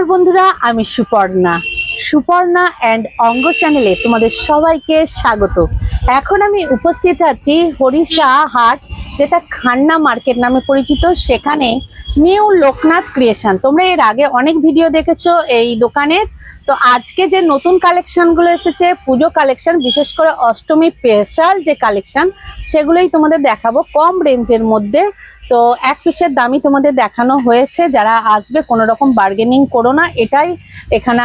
নমস্কার বন্ধুরা, আমি সুপর্ণা। সুপর্ণা অ্যান্ড অঙ্গ চ্যানেলে তোমাদের সবাইকে স্বাগত। এখন আমি উপস্থিত আছি হরিষা হাট, যেটা খান্না মার্কেট নামে পরিচিত। সেখানে নিউ লোকনাথ ক্রিয়েশন তোমরা এর আগে অনেক ভিডিও দেখেছ এই দোকানের। তো আজকে যে নতুন কালেকশনগুলো এসেছে, পুজো কালেকশন বিশেষ করে অষ্টমী স্পেশাল যে কালেকশন সেগুলোই তোমাদের দেখাবো। কম রেঞ্জের মধ্যে তো এক পিসের দামই তোমাদের দেখানো হয়েছে, যারা আসবে কোনো রকম বার্গেনিং করো না, এটাই এখানে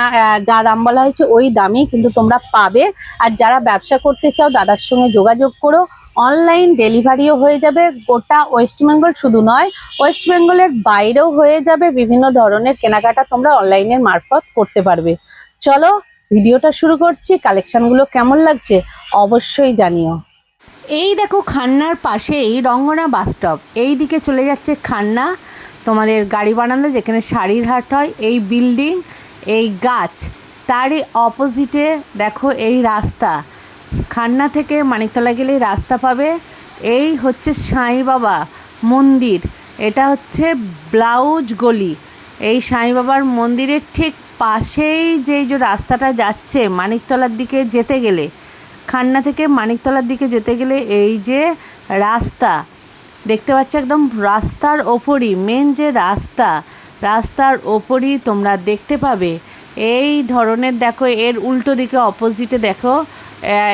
যা দাম বলা হয়েছে ওই দামই কিন্তু তোমরা পাবে। আর যারা ব্যবসা করতে চাও, দাদার সঙ্গে যোগাযোগ করো অনলাইন ডেলিভারিও হয়ে যাবে, গোটা ওয়েস্ট বেঙ্গল শুধু নয় ওয়েস্ট বেঙ্গলের বাইরেও হয়ে যাবে, বিভিন্ন ধরনের কেনাকাটা তোমরা অনলাইনের মারফত করতে পারবে। চলো ভিডিওটা শুরু করছি কালেকশনগুলো কেমন লাগছে অবশ্যই জানিও। এই দেখো খান্নার পাশেই রঙ্গনা বাস স্টপ। এই দিকে চলে যাচ্ছে খান্না। তোমাদের গাড়ি বানানো যেখানে শাড়ির হাট হয়, এই বিল্ডিং, এই গাছ। তারই অপোজিটে দেখো এই রাস্তা। খান্না থেকে মানিকতলা গেলেই রাস্তা পাবে। এই হচ্ছে সাঁই বাবা মন্দির। এটা হচ্ছে ব্লাউজ গলি। এই সাঁই বাবার মন্দিরের ঠিক পাশেই যে রাস্তাটা যাচ্ছে মানিকতলার দিকে যেতে গেলে খান্না থেকে মানিকতলার দিকে যেতে গেলে এই যে রাস্তা, দেখতে পাচ্ছ একদম রাস্তার ওপরই মেন যে রাস্তা, রাস্তার ওপরই তোমরা দেখতে পাবে। এই ধরনের দেখো, এর উল্টো দিকে অপোজিটে দেখো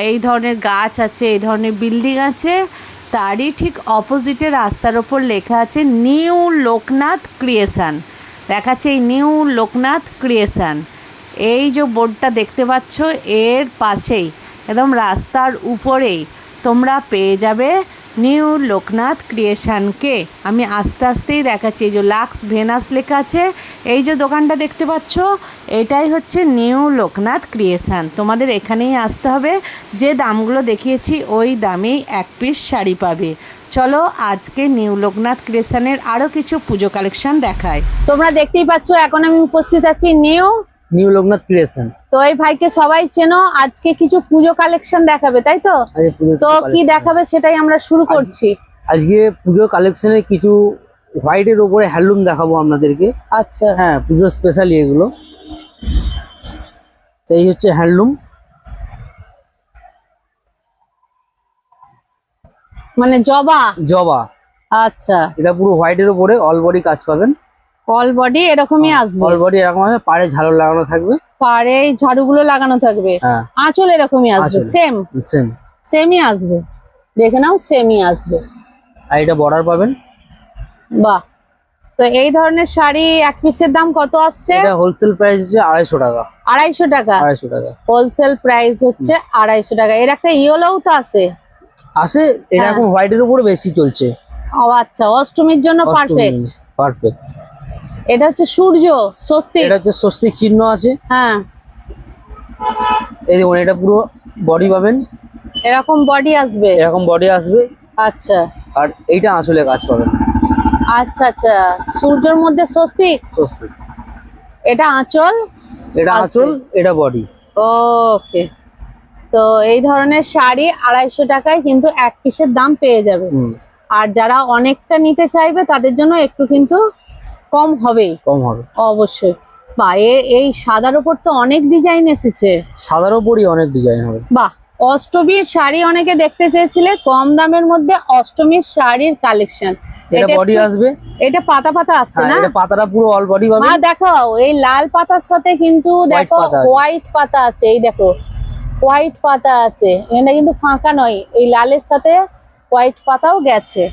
এই ধরনের গাছ আছে, এই ধরনের বিল্ডিং আছে, তারই ঠিক অপোজিটে রাস্তার ওপর লেখা আছে নিউ লোকনাথ ক্রিয়েশন দেখাচ্ছে এই নিউ লোকনাথ ক্রিয়েশন এই যে বোর্ডটা দেখতে পাচ্ছ, এর পাশেই। একদম রাস্তার উপরেই। তোমরা পেয়ে যাবে নিউ লোকনাথ ক্রিয়েশনকে। আমি আস্তে আস্তেই দেখাচ্ছি, এই যে লাক্স ভেনাস লেখা আছে, এই যে দোকানটা দেখতে পাচ্ছ, এটাই হচ্ছে নিউ লোকনাথ ক্রিয়েশন। তোমাদের এখানেই আসতে হবে, যে দামগুলো দেখিয়েছি, ওই দামেই এক পিস শাড়ি পাবে। চলো আজকে নিউ লোকনাথ ক্রিয়েশনের আরও কিছু পুজো কালেকশন দেখায় তোমরা দেখতেই পাচ্ছ, এখন আমি উপস্থিত আছি নিউ নিউ লোকনাথ ক্রিয়েশন। তো এই ভাইকে সবাই চেনো আজকে কিছু পুজো কালেকশন দেখাবে তাই তো? তো কি দেখাবে সেটাই আমরা শুরু করছি। আজকে পুজো কালেকশনে কিছু হোয়াইটের উপরে হ্যান্ডলুম দেখাবো আপনাদেরকে। আচ্ছা। হ্যাঁ পুজো স্পেশালি এগুলো। এই হচ্ছে হ্যান্ডলুম। মানে জবা? জবা। আচ্ছা। এটা পুরো হোয়াইটের উপরে অল বডি কাজ পাবেন। অল বডি এরকমই আসবে। অল বডি এরকম আছে পাড়ে ঝালর লাগানো থাকবে। পাড়ে ঝাড়ুগুলো লাগানো থাকবে। হ্যাঁ। আঁচল এরকমই আসবে সেম সেম সেমই আসবে। দেখে নাও সেমই আসবে। আর এটা বর্ডার পাবেন? বাহ। তো এই ধরনের শাড়ি এক পিসের দাম কত আসছে? এটা হোলসেল প্রাইস হচ্ছে আড়াইশো টাকা। আড়াইশো টাকা। আড়াইশো টাকা। হোলসেল প্রাইস হচ্ছে আড়াইশো টাকা। এর একটা ইয়েলোও তো আছে। এটা হ্যাঁ। হোয়াইটের উপরে বেশি চলছে। ও আচ্ছা অষ্টমীর জন্য পারফেক্ট পারফেক্ট এটা হচ্ছে সূর্য স্বস্তিক। এটা হচ্ছে স্বস্তিক চিহ্ন আছে। হ্যাঁ। এই দেখুন এটা পুরো বডি পাবেন। এরকম বডি আসবে? এরকম বডি আসবে। আচ্ছা। আর এইটা আসলে কাজ পাবেন। আচ্ছা আচ্ছা। সূর্যের মধ্যে স্বস্তিক? স্বস্তি এটা আঁচল? এটা আঁচল এটা বডি ওকে। তো এই ধরনের শাড়ি আড়াইশো টাকায় কিন্তু এক পিসের দাম পেয়ে যাবে। আর যারা অনেকটা নিতে চাইবে তাদের জন্য একটু কিন্তু কম হবেই কম হবে। অবশ্যই। বা এ- এই সাদার উপর তো অনেক ডিজাইন এসেছে। সাদার ওপরই অনেক ডিজাইন হবে। বাহ অষ্টমীর শাড়ি অনেকে দেখতে চেয়েছিলে কম দামের মধ্যে অষ্টমীর শাড়ির কালেকশন এটা বডি আসবে। এটা পাতা পাতা আসছে হ্যাঁ, না? এটা পাতাটা পুরো অল বডি পাবে। মা দেখো এই লাল পাতার সাথে কিন্তু দেখো হোয়াইট পাতা আছে এই দেখো। হোয়াইট পাতা আছে। এটা কিন্তু ফাঁকা নয়। এই লালের সাথে হোয়াইট পাতাও গেছে।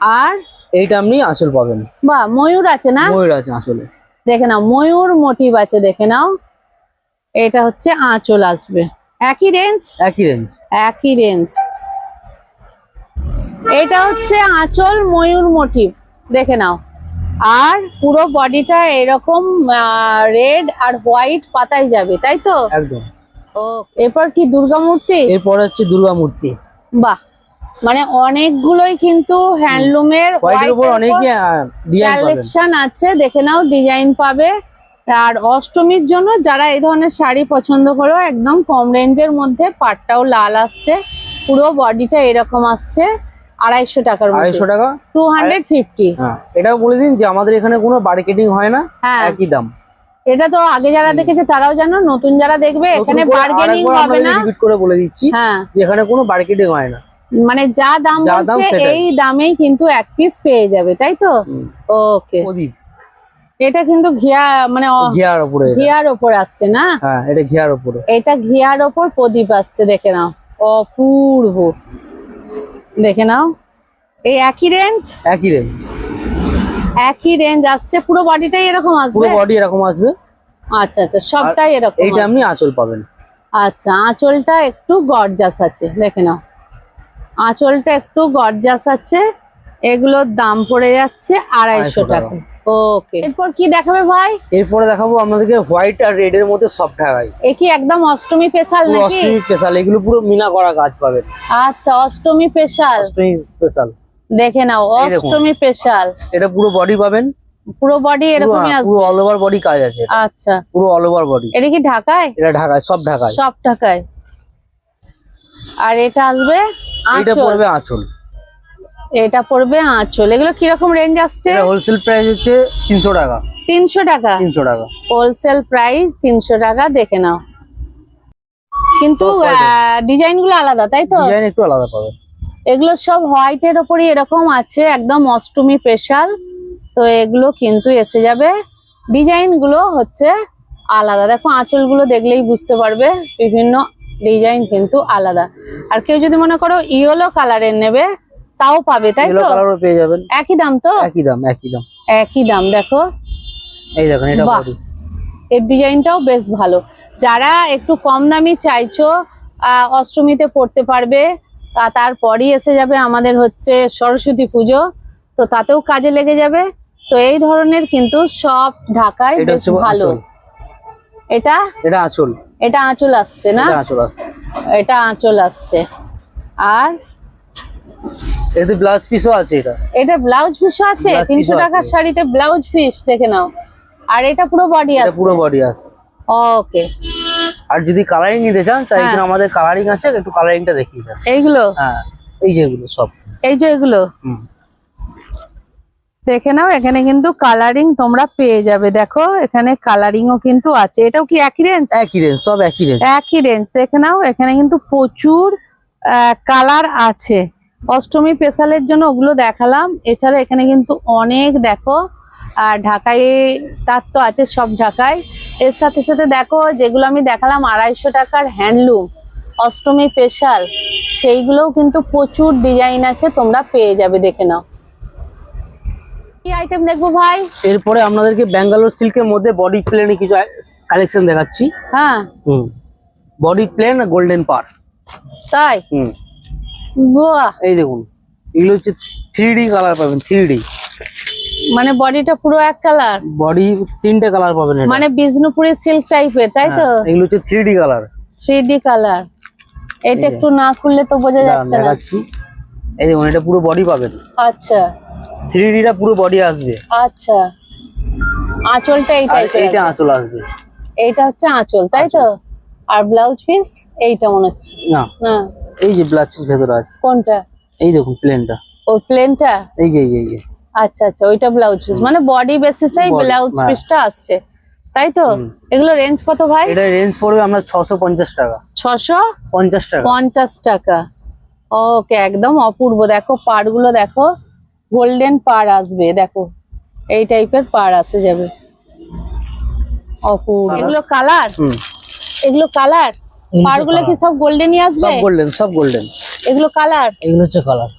আর এইটা আপনি আসল পাবেন। বা ময়ূর আছে না? ময়ূর আছে আসলে। দেখে নাও ময়ূর মোটিভ আছে দেখে নাও। এটা হচ্ছে আঁচল আসবে। একই রেঞ্জ একই রেঞ্জ একই রেঞ্জ এটা হচ্ছে আঁচল ময়ূর মোটিভ দেখে নাও। আর পুরো বডিটা এরকম রেড আর হোয়াইট পাতায় যাবে তাই তো? একদম। ও এরপর কি দুর্গা মূর্তি? এরপর হচ্ছে দুর্গা মূর্তি। বাহ মানে অনেকগুলোই কিন্তু হ্যান্ডলুমের কালেকশন আছে দেখে নাও ডিজাইন পাবে। আর অষ্টমীর জন্য যারা এই ধরনের শাড়ি পছন্দ করো একদম কম রেঞ্জের মধ্যে পাটটাও লাল আসছে পুরো বডিটা এরকম আসছে আড়াইশো টাকার আড়াইশো টাকা? টু হান্ড্রেড ফিফটি এটাও বলে দিন যে আমাদের এখানে কোনো মার্কেটিং হয় না হ্যাঁ। একই দাম। এটা তো আগে যারা দেখেছে তারাও জানো নতুন যারা দেখবে এখানে বার্গেনিং হবে না। রিপিট করে বলে দিচ্ছি হ্যাঁ। এখানে কোনো মার্কেটিং হয় না। মানে যা দাম দাম বলছে এই দামেই কিন্তু এক পিস পেয়ে যাবে তাই তো? ওকে প্রদীপ। এটা কিন্তু ঘিয়া মানে ঘিয়ার উপরে ঘিয়ার ওপর আসছে না? হ্যাঁ এটা ঘিয়ার উপরে এটা ঘিয়ার ওপর প্রদীপ আসছে দেখে নাও। অপূর্ব। দেখে নাও। এই একই রেঞ্জ একই রেঞ্জ একই রেঞ্জ আসছে পুরো বডিটাই এরকম পুরো আসবে বডি এরকম আসবে। আচ্ছা আচ্ছা সবটাই এরকম এইটা। আপনি আঁচল পাবেন। আচ্ছা আঁচলটা একটু গর্জাস আছে দেখে নাও। আঁচলটা একটু গর্জাস আছে। এগুলোর দাম পড়ে যাচ্ছে আড়াইশো টাকা। ওকে। এরপর কি দেখাবে ভাই? এরপরে দেখাবো আপনাদেরকে হোয়াইট আর রেড এর মধ্যে সব ঢাকাই এ কি একদম অষ্টমী স্পেশাল পুরো নাকি? অষ্টমী স্পেশাল এগুলো পুরো মিনা করা কাজ পাবেন। আচ্ছা অষ্টমী স্পেশাল। অষ্টমী স্পেশাল। দেখে নাও অষ্টমী স্পেশাল। এটা পুরো বডি পাবেন। পুরো বডি এরকমই পুরো অল ওভার বডি কাজ আছে আচ্ছা। পুরো অল ওভার বডি এটা কি ঢাকায়? এটা ঢাকায় সব ঢাকায়। সব ঢাকায়। আর এটা আসবে এটা পড়বে আঁচল। এটা পড়বে আঁচল। এগুলো কীরকম রেঞ্জ আসছে? এটা হোলসেল প্রাইস হচ্ছে তিনশো টাকা। তিনশো টাকা? তিনশো টাকা। হোলসেল প্রাইস তিনশো টাকা দেখে নাও। কিন্তু ডিজাইনগুলো আলাদা তাই তো? ডিজাইন একটু আলাদা পাবেন এগুলো সব হোয়াইট এর ওপরই এরকম আছে একদম অষ্টমী স্পেশাল তো এগুলো কিন্তু এসে যাবে। ডিজাইনগুলো হচ্ছে আলাদা। দেখো আঁচলগুলো দেখলেই বুঝতে পারবে। বিভিন্ন ডিজাইন কিন্তু আলাদা। আর কেউ যদি মনে করো ইয়েলো কালারের নেবে তাও পাবে তাই তো? কালারও পেয়ে যাবেন। একই দাম তো? একই দাম একই দাম। একই দাম দেখো। এই দেখেন এটা। এর ডিজাইনটাও বেশ ভালো। যারা একটু কম দামি চাইছো অষ্টমীতে পড়তে পারবে তারপরই এসে যাবে আমাদের হচ্ছে সরস্বতী পুজো। তো তাতেও কাজে লেগে যাবে। তো এই ধরনের কিন্তু সব ঢাকায় বেশ ভালো। এটা? এটা আঁচল। এটা আঁচল আসছে না? এটা আঁচল আছে এটা আঁচল আসছে। আর এতে ব্লাউজ পিসও আছে এটা। এটা ব্লাউজ পিসও আছে? Blouse piece ও তিনশো টাকার শাড়িতে ব্লাউজ পিস দেখে নাও। আর এটা পুরো বডি এটা আছে? পুরো বডি আছে। ওকে আর যদি কালারিং নিতে চান তাই হ্যাঁ। এখানে আমাদের কালারিং আছে একটু কালারিংটা দেখিয়ে দেন। এইগুলো? হ্যাঁ এই যেগুলো সব। এই যে এগুলো? হুম। দেখে নাও এখানে কিন্তু কালারিং তোমরা পেয়ে যাবে। দেখো এখানে কালারিংও কিন্তু আছে। এটাও কি একই রেঞ্জ একই রেঞ্জ সব একই রেঞ্জ একই রেঞ্জ দেখে নাও এখানে কিন্তু প্রচুর কালার আছে। অষ্টমী স্পেশালের জন্য ওগুলো দেখালাম। এছাড়া এখানে কিন্তু অনেক দেখো আর ঢাকায় তার তো আছে সব ঢাকায়। এর সাথে সাথে দেখো যেগুলো আমি দেখালাম আড়াইশো টাকার হ্যান্ডলুম অষ্টমী স্পেশাল সেইগুলোও কিন্তু প্রচুর ডিজাইন আছে তোমরা পেয়ে যাবে দেখে নাও। কি আইটেম দেখব ভাই? এরপরে আপনাদেরকে ব্যাঙ্গালোর সিল্কের মধ্যে বডি প্লেনে কিছু কালেকশন দেখাচ্ছি। হ্যাঁ। হুম। বডি প্লেন গোল্ডেন পার। তাই? হুম। বাহ। এই দেখুন এগুলো হচ্ছে থ্রি কালার পাবেন থ্রি মানে বডিটা পুরো এক কালার বডি তিনটে কালার পাবেন মানে বিষ্ণুপুরি সিল্ক টাইপের তাই তো? হ্যাঁ, এগুলো হচ্ছে থ্রি কালার থ্রি কালার এটা একটু না খুললে তো বোঝা যাচ্ছে না। দেখাচ্ছি। এই দেখুন এটা পুরো বডি পাবেন। আচ্ছা। থ্রি ডিটা পুরো বডি আসবে। আচ্ছা। আঁচলটা এই আর এইটা আঁচল আসবে। এইটা হচ্ছে আঁচল তাই তো? আর ব্লাউজ পিস এইটা মনে হচ্ছে। না। না। এই যে ব্লাউজ পিস ভেতরে আছে। কোনটা? এই দেখুন প্লেনটা ওই প্লেনটা এই যে এই যে এই যে। আচ্ছা আচ্ছা ওইটা ব্লাউজ পিস মানে বডি বেসিসেই Body, ব্লাউজ। পিসটা আসছে। তাই তো? এগুলো রেঞ্জ কত ভাই? এটা রেঞ্জ পড়বে আমরা ছশো পঞ্চাশ টাকা। ছশো পঞ্চাশ টাকা পঞ্চাশ টাকা। ওকে একদম অপূর্ব। দেখো পাড়গুলো দেখো। গোল্ডেন পার আসবে দেখো। এই টাইপের পার আসে যাবে। অপূর্ব। এগুলো কালার এগুলো কালার পাড়গুলো কি সব গোল্ডেনই আসবে? সব গোল্ডেন সব গোল্ডেন এগুলো কালার এগুলো হচ্ছে কালার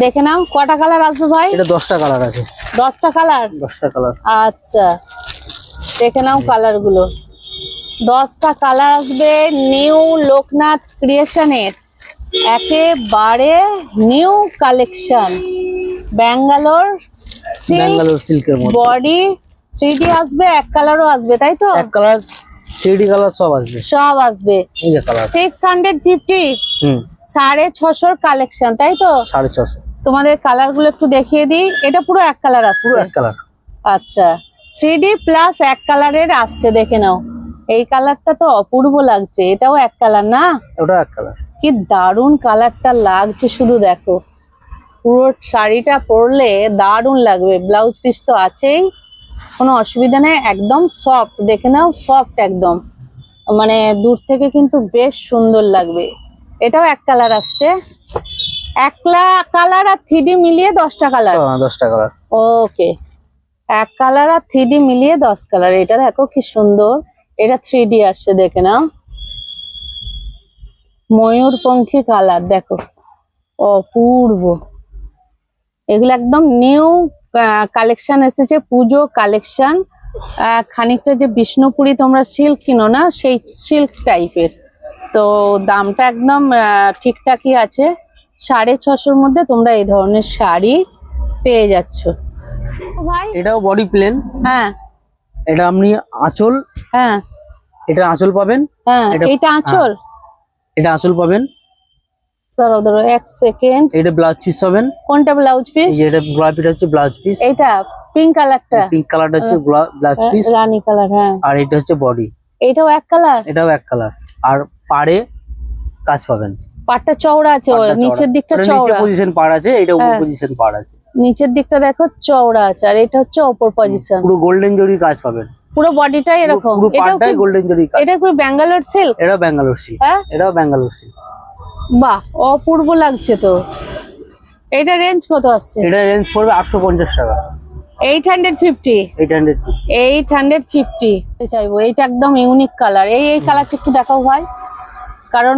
দেখে নাও কটা কালার আসবে ভাই? এটা দশটা কালার আছে। দশটা কালার দশটা কালার আচ্ছা। দেখে নাও কালারগুলো। দশটা কালার আসবে নিউ লোকনাথ ক্রিয়েশনের একেবারে নিউ কালেকশন। ব্যাঙ্গালোর ব্যাঙ্গালোর সিল্কের মধ্যে। বডি থ্রি ডি আসবে এক কালারও আসবে তাই তো? এক কালার থ্রি কালার সব আসবে। সব আসবে। সিক্স হান্ড্রেড ফিফটি সাড়ে ছশোর কালেকশন তাই তো? সাড়ে ছশো। তোমাদের কালারগুলো একটু দেখিয়ে দিই। এটা পুরো এক কালার পুরো এক কালার। আচ্ছা। থ্রি ডি প্লাস এক কালারের আসছে দেখে নাও। এই কালারটা তো অপূর্ব লাগছে এটাও এক কালার না? ওটা এক কালার। কি দারুণ কালারটা লাগছে শুধু দেখো। পুরো শাড়িটা পরলে দারুণ লাগবে ব্লাউজ পিস তো আছেই কোনো অসুবিধা নেই একদম সফট দেখে নাও সফট একদম। মানে দূর থেকে কিন্তু বেশ সুন্দর লাগবে। এটাও এক কালার আসছে। একলা কালার আর থ্রি মিলিয়ে দশটা কালার? দশটা কালার। ওকে। এক কালার আর থ্রি মিলিয়ে দশ কালার। এটা দেখো কি সুন্দর। এটা থ্রি আসছে দেখে নাও। ময়ূরপঙ্খী কালার দেখো। অপূর্ব। এগুলো একদম নিউ কালেকশন এসেছে পুজো কালেকশন খানিকটা যে বিষ্ণুপুরি তোমরা সিল্ক কিনো না সেই সিল্ক টাইপের তো দামটা একদম আহ, ঠিকঠাকই আছে। সাড়ে ছশোর মধ্যে তোমরা এই ধরনের শাড়ি পেয়ে যাচ্ছ। ভাই। এটাও বডি প্লেন হ্যাঁ। এটা আপনি আঁচল। হ্যাঁ। এটা আঁচল পাবেন। হ্যাঁ এটা- আঁচল? এটা আঁচল পাবেন। ধরো ধরো এক সেকেন্ড এটা ব্লাউজ পিস পাবেন। কোনটা ব্লাউজ পিস এটা গোলাপিটা হচ্ছে ব্লাউজ পিস এইটা পিঙ্ক কালারটা পিঙ্ক কালারটা হচ্ছে ব্লাউজ পিস রানী কালার হ্যাঁ। আর এটা হচ্ছে বডি এইটাও এক কালার এটাও এক কালার আর পাড়ে কাজ পাবেন। পাটটা চওড়া আছে নিচের দিকটা ওটা নিচে পজিশন পাড় আছে এটা উপর হ্যাঁ। পজিশন পাড় আছে। নিচের দিকটা দেখো চওড়া আছে আর এটা হচ্ছে অপর পজিশন পুরো গোল্ডেন জরি কাজ পাবেন। পুরো বডিটাই পুরো- এরকম। পুরো কি গোল্ডেন জরি কাজ এটা কি ব্যাঙ্গালোর সিল্ক এটাও ব্যাঙ্গালোর সিল্ক হ্যাঁ? এটাও ব্যাঙ্গালোর সিল্ক বাহ অপূর্ব লাগছে তো। এটা রেঞ্জ কত আসছে? এটা রেঞ্জ পড়বে আটশো পঞ্চাশ টাকা। Eight hundred fifty eight hundred eight hundred fifty চাইব। এইটা একদম ইউনিক কালার এই এই কালারটা একটু দেখাও ভাই। কারণ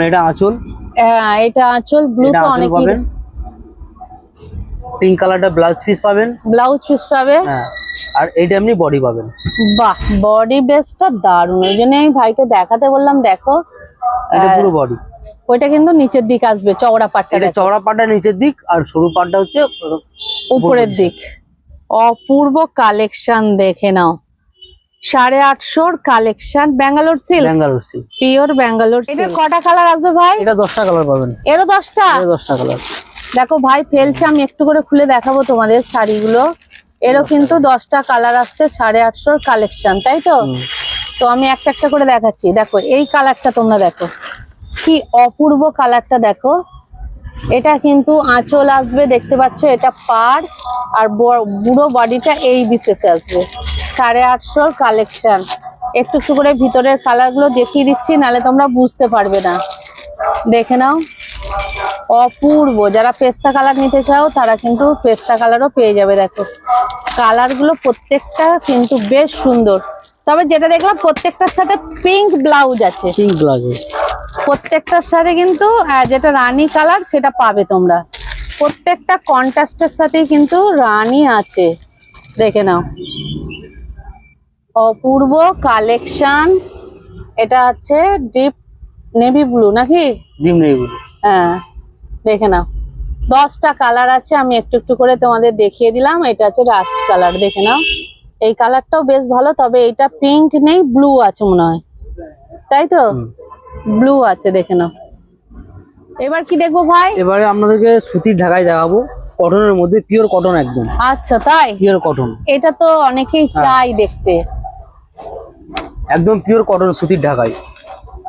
এটা আঁচল। হ্যাঁ, এটা আঁচল। ব্লু তো পাবেন। পিঙ্ক কালারটা ব্লাউজ পিস পাবেন? ব্লাউজ পিস পাবে। হ্যাঁ। আর এইটা আপনি বডি পাবেন। বাহ বডি বেসটা দারুণ। ওই জন্য আমি ভাইকে দেখাতে বললাম দেখো। এটা পুরো বডি ওইটা কিন্তু নিচের দিক আসবে চওড়া পাটটা এটা চওড়া পাটটা নিচের দিক আর সরু পাটটা হচ্ছে উপরের দিক। অপূর্ব কালেকশন দেখে নাও। সাড়ে আটশোর collection Bangalore silk Bangalore silk pure Bangalore এটা কটা কালার আসবে ভাই? এটা দশটা কালার পাবেন। এরও দশটা? দশটা কালার দেখো ভাই ফেলছে আমি একটু করে খুলে দেখাবো তোমাদের শাড়িগুলো। এরও কিন্তু দশটা কালার আসছে সাড়ে আটশোর কালেকশন তাই তো? তো আমি একটা একটা করে দেখাচ্ছি। দেখো এই কালারটা তোমরা দেখো। কি অপূর্ব কালারটা দেখো। এটা কিন্তু আঁচল আসবে দেখতে পাচ্ছ এটা পার আর বুড়ো বডিটা এই বিশেষে আসবে। সাড়ে আটশোর কালেকশন একটু একটু করে ভিতরের কালারগুলো দেখিয়ে দিচ্ছি নালে তোমরা বুঝতে পারবে না। দেখে নাও। অপূর্ব। যারা পেস্তা কালার নিতে চাও তারা কিন্তু পেস্তা কালারও পেয়ে যাবে দেখো। কালারগুলো প্রত্যেকটা কিন্তু বেশ সুন্দর। তবে যেটা দেখলাম প্রত্যেকটার সাথে পিঙ্ক ব্লাউজ আছে। পিঙ্ক ব্লাউজ প্রত্যেকটার সাথে কিন্তু যেটা রানী কালার সেটা পাবে তোমরা। প্রত্যেকটা কন্ট্রাস্টের সাথে কিন্তু রানী আছে। দেখে নাও। অপূর্ব কালেকশন। এটা আছে ডিপ নেভি ব্লু নাকি? ডিম নেইগুলো হ্যাঁ দেখে নাও। দশটা কালার আছে আমি একটু একটু করে তোমাদের দেখিয়ে দিলাম। এটা আছে রাস্ট কালার দেখে নাও। এই কালারটাও বেশ ভালো তবে এটা পিঙ্ক নেই ব্লু আছে মনে হয়। তাই তো? ব্লু আছে দেখে নাও। এবার কি দেখব ভাই? এবারে আপনাদেরকে সুতির ঢাকায় দেখাবো। কটনের মধ্যে পিওর কটন একদম। আচ্ছা তাই? পিওর কটন এটা তো অনেকেই হ্যাঁ। চাই দেখতে। একদম পিওর কটন সুতির ঢাকায়।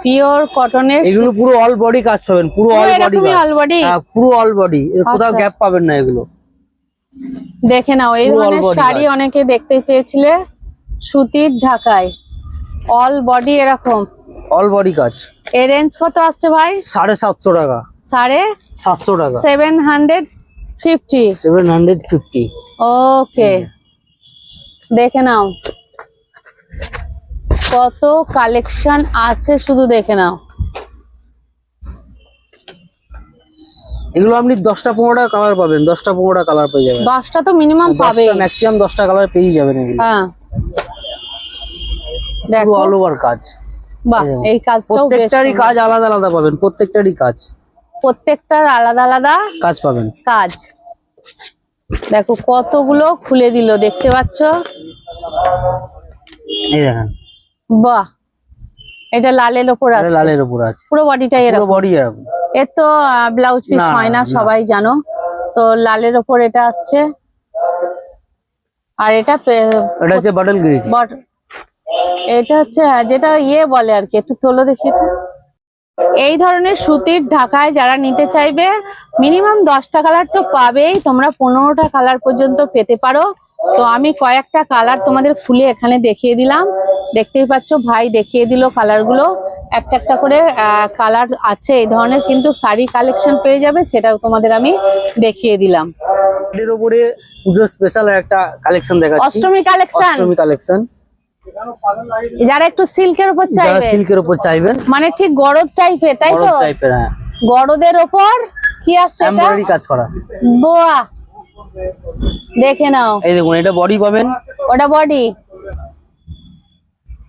পিওর কটনের এগুলো পুরো অল বডি কাজ পাবেন পুরো অল বডি অলরেডি হ্যাঁ পুরো অল বডি কোথাও আচ্ছা। গ্যাপ পাবেন না এগুলো। দেখে নাও এই ধরনের শাড়ি অনেকে দেখতে চেয়েছিলে সুতির ঢাকায়। অল বডি এরকম। অল বডি কাজ। এর রেঞ্জ কত আসছে ভাই? সাড়ে সাতশো টাকা। সাড়ে সাতশো টাকা। Seven hundred fifty seven hundred fifty okay দেখে নাও। কত কালেকশন আছে শুধু দেখে নাও। এগুলো আপনি দশটা পনেরোটা কালার পাবেন দশটা পনেরোটা কালার পেয়ে যাবেন। দশটা তো মিনিমাম পাবে ম্যাক্সিমাম দশটা কালার পেয়ে যাবেন এগুলো। হ্যাঁ। দেখো। অল ওভার কাজ। বাহ এই কাজটাও প্রত্যেকটারই কাজ আলাদা আলাদা পাবেন প্রত্যেকটারই কাজ। প্রত্যেকটার আলাদা আলাদা কাজ পাবেন। কাজ। দেখো কতগুলো খুলে দিল দেখতে পাচ্ছ? এই দেখেন। বাহ এটা লালের ওপর আছে। লালের উপর আছে। পুরো বডিটাই পুরো এরকম। বডি এরকম। এর তো ব্লাউজ পিস হয় না। সবাই জানো। তো লালের ওপর এটা আসছে। আর এটা এটা হচ্ছে বাটল গ্রিন এটা হচ্ছে হ্যাঁ, যেটা ইয়ে বলে আর কি একটু তোলো দেখি একটু। এই ধরনের সুতির ঢাকায় যারা নিতে চাইবে মিনিমাম দশটা কালার তো পাবেই। তোমরা পনেরোটা কালার পর্যন্ত পেতে পারো। তো আমি কয়েকটা কালার তোমাদের ফুলে এখানে দেখিয়ে দিলাম। দেখতেই পাচ্ছ ভাই দেখিয়ে দিল কালারগুলো একটা একটা করে কালার আছে এই ধরনের কিন্তু শাড়ি কালেকশন পেয়ে যাবে সেটাও তোমাদের আমি দেখিয়ে দিলাম। এর উপরে পুজো স্পেশাল একটা কালেকশন দেখাচ্ছি। অষ্টমী কালেকশন অষ্টমী কালেকশন যারা একটু সিল্কের উপর যারা চাইবে। সিল্কের উপর চাইবেন। মানে ঠিক গরদ টাইপের তাই তো? টাইপের হ্যাঁ। গরদের ওপর? কি আসছে এটা? এমব্রয়ডারি কাজ করা। বোয়া দেখে নাও। এই দেখুন এটা বডি পাবেন। ওটা বডি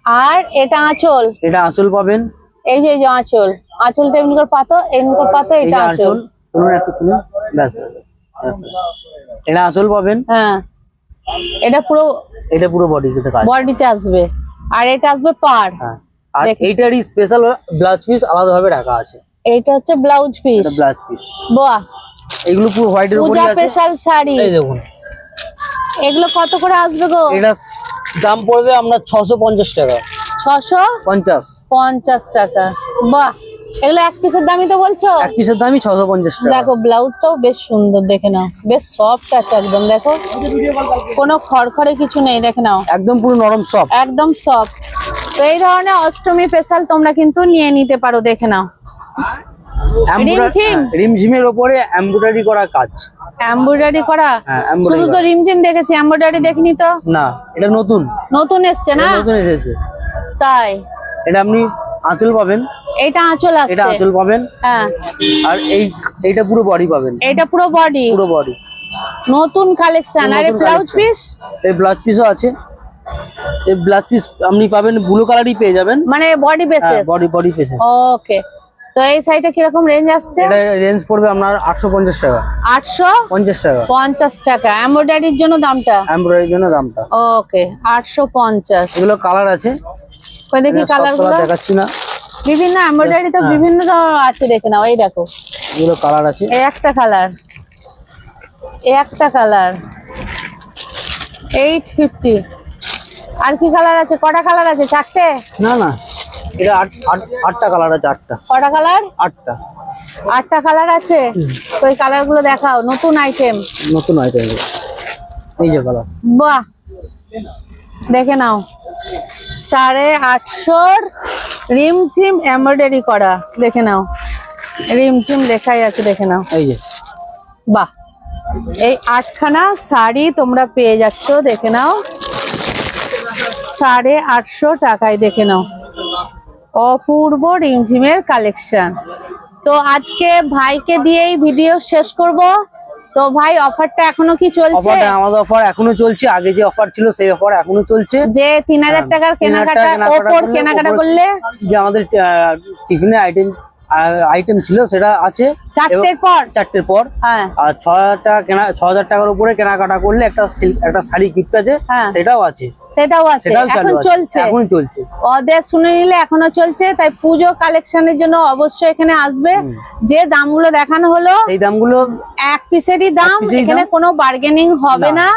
আর এটা আঁচল। এটা আঁচল পাবেন। এই যে এই যে আঁচল। আঁচলটা এমনি করে পাতো এমনি করে পাতো এটা আঁচল। একটু ব্যাস ব্যাস। এটা আঁচল পাবেন। হ্যাঁ। এটা পুরো এটা পুরো বডি তে কাজ। বডিতে আসবে। আর এটা আসবে পার হ্যাঁ। আর এইটারই স্পেশাল ব্লাউজ পিস আলাদাভাবে রাখা আছে। এইটা হচ্ছে ব্লাউজ পিস এটা ব্লাউজ পিস বাহ। এগুলো পুরো হোয়াইটের পূজা উপরই আছে। স্পেশাল শাড়ি। এই দেখুন। এগুলো কত করে আসবে গো? এটা দাম পড়বে আপনার ছশো পঞ্চাশ টাকা। ছশো পঞ্চাশ। পঞ্চাশ টাকা। বাহ এগুলো এক পিসের দামই তো বলছো? এক পিসের দামই ছশো পঞ্চাশ টাকা। দেখো ব্লাউজটাও বেশ সুন্দর দেখে নাও। বেশ সফট আছে একদম দেখো। কোনো খড়খড়ে কিছু নেই দেখে নাও। একদম পুরো নরম সফট একদম সফট তো এই ধরনের অষ্টমী স্পেশাল তোমরা কিন্তু নিয়ে নিতে পারো দেখে নাও। রিমঝিম? রিমঝিমের ওপরে এমব্রয়ডারি করা কাজ। এমব্রয়ডারি করা? হ্যাঁ শুধু তো রিমঝিম দেখেছি এমব্রয়ডারি দেখিনি তো? না এটা নতুন। নতুন এসছে না? নতুন এসেছে। তাই। এটা আপনি আঁচল পাবেন। এইটা আঁচল এটা আঁচল পাবেন। হ্যাঁ। আর এই এইটা পুরো বডি পাবেন। এটা পুরো বডি পুরো বডি নতুন কালেকশন আর ব্লাউজ পিস এই ব্লাউজ পিসও আছে। এই ব্লাউজ পিস আপনি পাবেন ব্লু কালারই পেয়ে যাবেন। মানে বডি বেসিস বডি বডি পিসে ওকে তো এই সাইডে কীরকম রেঞ্জ আসছে? এটা রেঞ্জ পড়বে আপনার আটশো পঞ্চাশ টাকা। আটশো পঞ্চাশ টাকা? পঞ্চাশ টাকা। এমব্রয়ডারির জন্য দামটা? এমব্রয়ডারির জন্য দামটা। ওকে আটশো পঞ্চাশ। এগুলো কালার আছে। কই দেখি এটা সব কালার দেখাচ্ছি না। বিভিন্ন এমব্রয়ডারি তো হ্যাঁ। বিভিন্ন আছে দেখে নাও এই দেখো। এগুলো কালার আছে। এই একটা কালার এই একটা কালার এইট ফিফটি আর কি কালার আছে? কটা কালার আছে? চারটে? না না। এটা আট আট আটটা কালার আছে আটটা। কটা কালার আটটা। আটটা কালার আছে? তো এই কালারগুলো দেখাও নতুন আইটেম নতুন আইটেম এই যে কালার বাহ! দেখে নাও। সাড়ে আটশোর রিমঝিম এমব্রয়ডারি করা। দেখে নাও। রিমঝিম লেখাই আছে দেখে নাও। এই যে। বাহ! এই আটখানা শাড়ি তোমরা পেয়ে যাচ্ছ দেখে নাও। সাড়ে আটশো টাকায় দেখে নাও। অপূর্ব রিমঝিমের কালেকশন তো আজকে ভাইকে দিয়েই ভিডিও শেষ করব। তো ভাই অফারটা এখনও কি চলছে? অফারটা আমাদের অফার এখনও চলছে। আগে যে অফার ছিল সেই অফার এখনও চলছে। যে তিন হাজার হ্যাঁ, টাকার কেনাকাটা অপর ওপর কেনাকাটা করলে? যে আমাদের টিফিনের আইটেম আইটেম ছিল সেটা আছে। চারটের পর? চারটের পর। হ্যাঁ। আর ছ হাজার টাকা কেনা ছ হাজার টাকার উপরে কেনাকাটা করলে একটা একটা শাড়ি গিফট আছে হ্যাঁ। সেটাও আছে। সেটাও আছে। এখন চলছে। এখন চলছে। ওদের শুনে নিলে এখনও চলছে তাই পুজো কালেকশনের জন্য অবশ্যই এখানে আসবে। যে দামগুলো দেখানো হলো সেই দামগুলো এক পিসেরই দাম এখানে কোনো বার্গেনিং হবে না। না।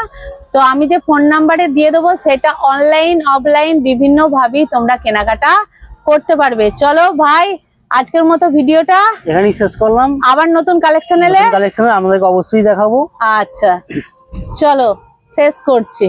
তো আমি যে ফোন নাম্বারে দিয়ে দেবো সেটা অনলাইন অফলাইন বিভিন্ন ভাবেই তোমরা কেনাকাটা করতে পারবে। চলো ভাই আজকের মতো ভিডিওটা এখানেই শেষ করলাম। আবার নতুন কালেকশন এলে? কালেকশন আমাদেরকে অবশ্যই দেখাবো। আচ্ছা। চলো শেষ করছি।